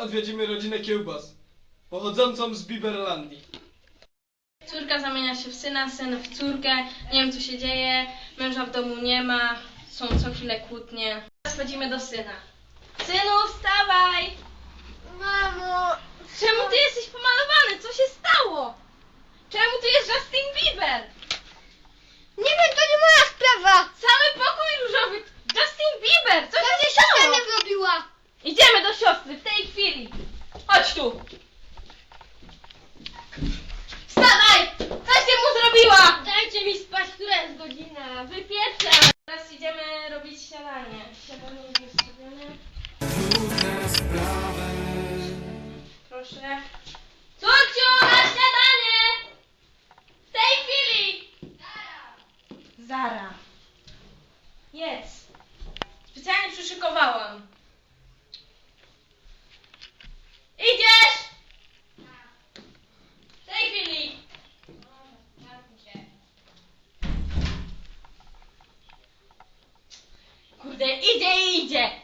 odwiedzimy rodzinę Kiełbas, pochodzącą z Biberlandii. Córka zamienia się w syna, syn w córkę. Nie wiem co się dzieje. Męża w domu nie ma. Są co chwilę kłótnie. Teraz chodzimy do syna. Synu, wstawaj! Mamo! Czemu ty jesteś pomalowany? Co się stało? Czemu tu jest Justin Bieber? Nie wiem, to nie moja sprawa! Cały pokój różowy. Justin Bieber! Co się Pewnie stało? siostra mnie zrobiła! Idziemy do siostry w tej chwili. Chodź tu. Wstawaj! Coś ty mu zrobiła! Dajcie mi spać, która jest godzina? Wypieczam. Teraz idziemy robić śniadanie. Śniadanie już zrobione. Proszę. Córciu, na śniadanie! W tej chwili! Zara. Jedz. Specjalnie przyszykowałam. Idzie i idzie.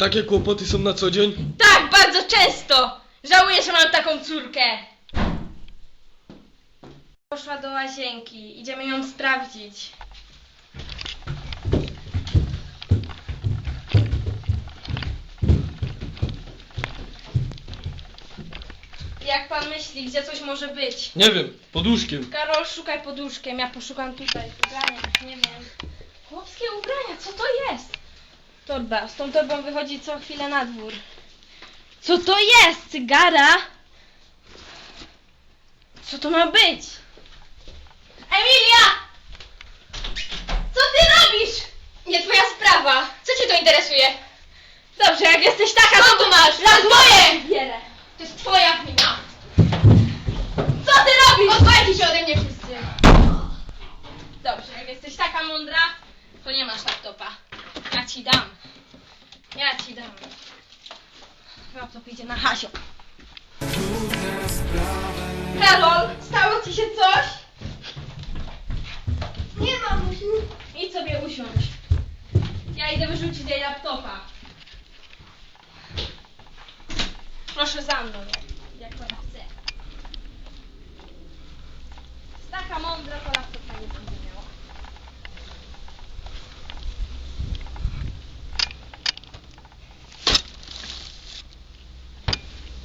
Takie kłopoty są na co dzień? Tak, bardzo często! Żałuję, że mam taką córkę. Poszła do łazienki. Idziemy ją sprawdzić. Jak pan myśli, gdzie coś może być? Nie wiem, pod łóżkiem. Karol, szukaj pod łóżkiem, ja poszukam tutaj. Ubrania, nie wiem. Chłopskie ubrania, co to jest? Torba, z tą torbą wychodzi co chwilę na dwór. Co to jest? Cygara? Co to ma być? Emilia! Co ty robisz? Nie twoja sprawa! Co cię to interesuje? Dobrze, jak jesteś taka, Co to tu masz? Las moje! Bierę. To jest twoja wina! Co ty robisz? Odwalcie się ode mnie wszyscy! Dobrze, jak jesteś taka mądra, to nie masz laptopa. Ja ci dam. Ja ci dam. Laptop idzie na Hasio. Karol, stało ci się coś? Nie mamusiu! Idź sobie usiądź. Ja idę wyrzucić jej laptopa. Proszę za mną, jak, jak pan chce. Taka mądra, to laptopa nie będzie miała.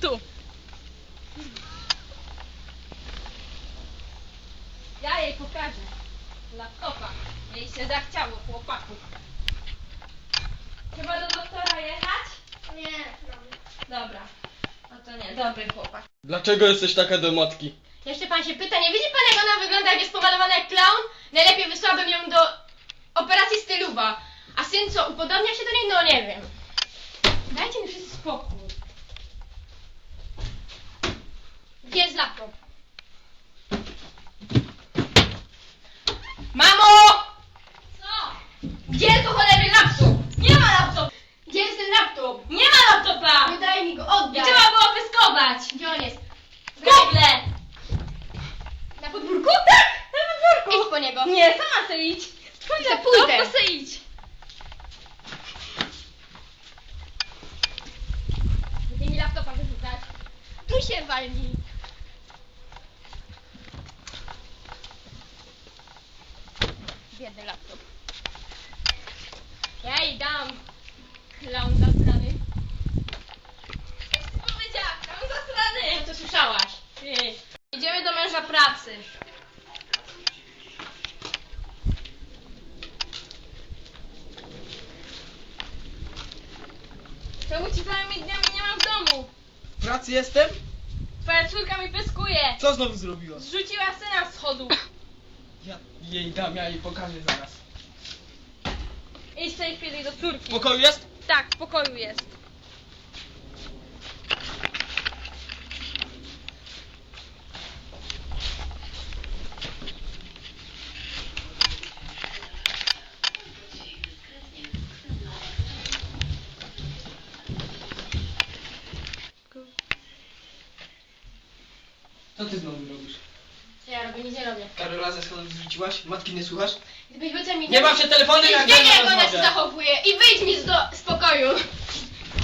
Tu. Ja jej pokażę. Laptopa. Jej się zachciało, chłopaku. Chyba do doktora jechać? Nie, Dobra. No to nie, dobry chłopak. Dlaczego jesteś taka do matki? Jeszcze pan się pyta, nie widzi pan jak ona wygląda, jak jest pomalowana jak clown? Najlepiej wysłałbym ją do operacji styluwa. A syn co, upodobnia się do niej? No nie wiem. Dajcie mi wszyscy spokój. Gdzie jest laptop? Mamo! Co? Gdzie jest to cholerny laptop? Nie ma laptop! Gdzie jest ten laptop? Nie ma laptopa! Nie daj mi go, I oddaj! trzeba było pyskować! Gdzie on jest? W Google! Na podwórku? Tak! Na podwórku! Idź po niego. Nie, sama se idź! Twój laptop, pójdę. to se idź! Gdzie mi laptopa wyrzucać? Tu się walni. Biedny laptop. Ja jej dam. Clown zasrany. Powiedziała, tam zasrany! Co słyszałaś? Ty. Idziemy do męża pracy. Czemu ci całymi dniami nie ma w domu? W pracy jestem? Twoja córka mi pyskuje! Co znowu zrobiła? Zrzuciła syna z schodu. Ja jej dam, ja jej pokażę zaraz. Idź w tej chwili do W córki. pokoju jest? Tak, w pokoju jest. Co ty znowu robisz? Co ja robię? Nic nie robię. Karola ze schodów zwróciłaś? Matki nie słuchasz? Gdybyś był mi... Nie mam się telefony jak jak Gania ona się zachowuje i wyjdź mi z do spokoju.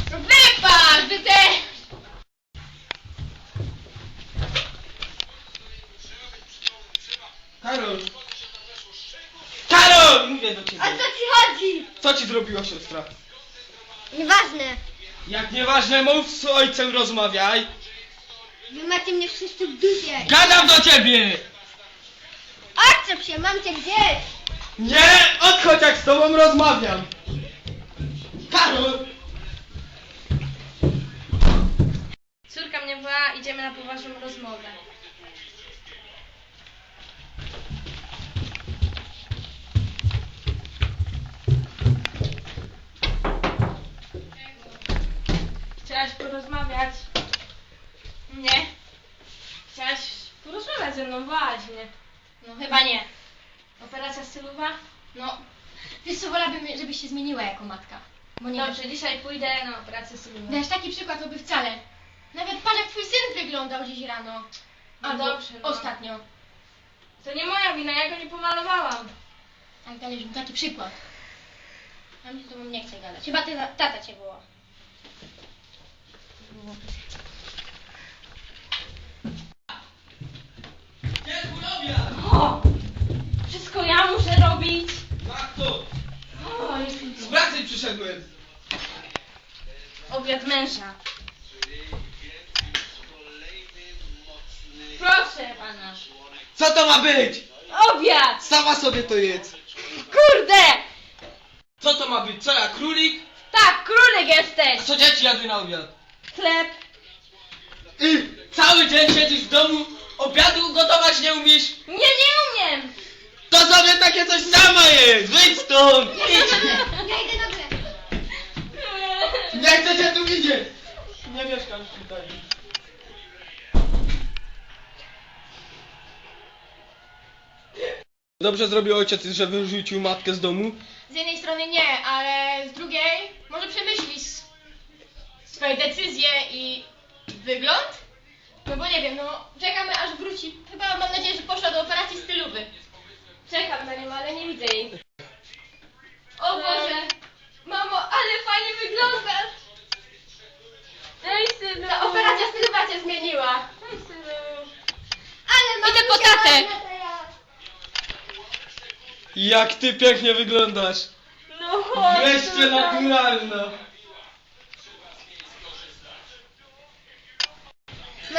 Wypad, wy te... Karol! Karol! Mówię do ciebie. Co ci chodzi? Co ci zrobiła siostra? Nieważne. Jak nieważne, mów z ojcem rozmawiaj. Wy macie mnie wszyscy w dupie. Gadam do ciebie! Odczep się, mam cię gdzieś. Nie! Odchodź jak z tobą rozmawiam! Karol! Córka mnie była, idziemy na poważną rozmowę. Chciałaś porozmawiać? Nie. Chciałaś ze mną, właśnie. No chyba nie. Operacja stylowa? No. Wiesz co, wolałabym, żebyś się zmieniła jako matka. Bo nie Dobrze, dzisiaj pójdę na operację stylową. Wiesz, taki przykład to by wcale. Nawet patrz jak twój syn wyglądał dziś rano. A Albo dobrze, no. Ostatnio. To nie moja wina, ja go nie pomalowałam. Tak dalej, taki przykład. A mi z tobą nie chce gadać. Chyba ty, tata cię woła. O! Wszystko ja muszę robić. To! O, jest Z pracy przyszedłem! Obiad męża. Proszę pana. Co to ma być? Obiad! Sama sobie to jedz! Kurde! Co to ma być? Co ja, królik? Tak, królik A jesteś! co dzieci jadły na obiad? Chleb. I cały dzień siedzisz w domu, obiadu gotować nie umiesz? Nie, nie umiem! To sobie takie coś sama jest! Wyjdź stąd! Idź! Ja idę na grę. Nie chcę cię tu widzieć! Nie mieszkam tutaj. Dobrze zrobił ojciec, że wyrzucił matkę z domu. Z jednej strony nie, ale z drugiej może przemyśli s- swoje decyzje i wygląd? No bo nie wiem, no czekamy aż wróci. Chyba mam nadzieję, że poszła do operacji stylowy. Czekam na nią, ale nie widzę jej. O Boże! Mamo, ale fajnie wyglądasz! Ej, synu! Ta operacja stylowa cię zmieniła. Ej, synu! Ale mam Idę po tatę. Jak ty pięknie wyglądasz! No chodź Wreszcie naturalna!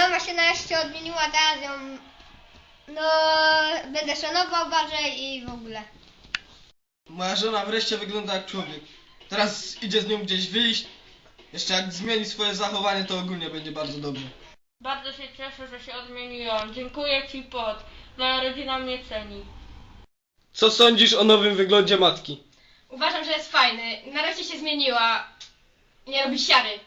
Mama się nareszcie odmieniła, teraz ją... No, będę szanował bardziej i w ogóle. Moja żona wreszcie wygląda jak człowiek. Teraz idzie z nią gdzieś wyjść. Jeszcze jak zmieni swoje zachowanie, to ogólnie będzie bardzo dobrze. Bardzo się cieszę, że się odmieniłam. Dziękuję ci pod. Moja rodzina mnie ceni. Co sądzisz o nowym wyglądzie matki? Uważam, że jest fajny. Nareszcie się zmieniła. Nie robi siary.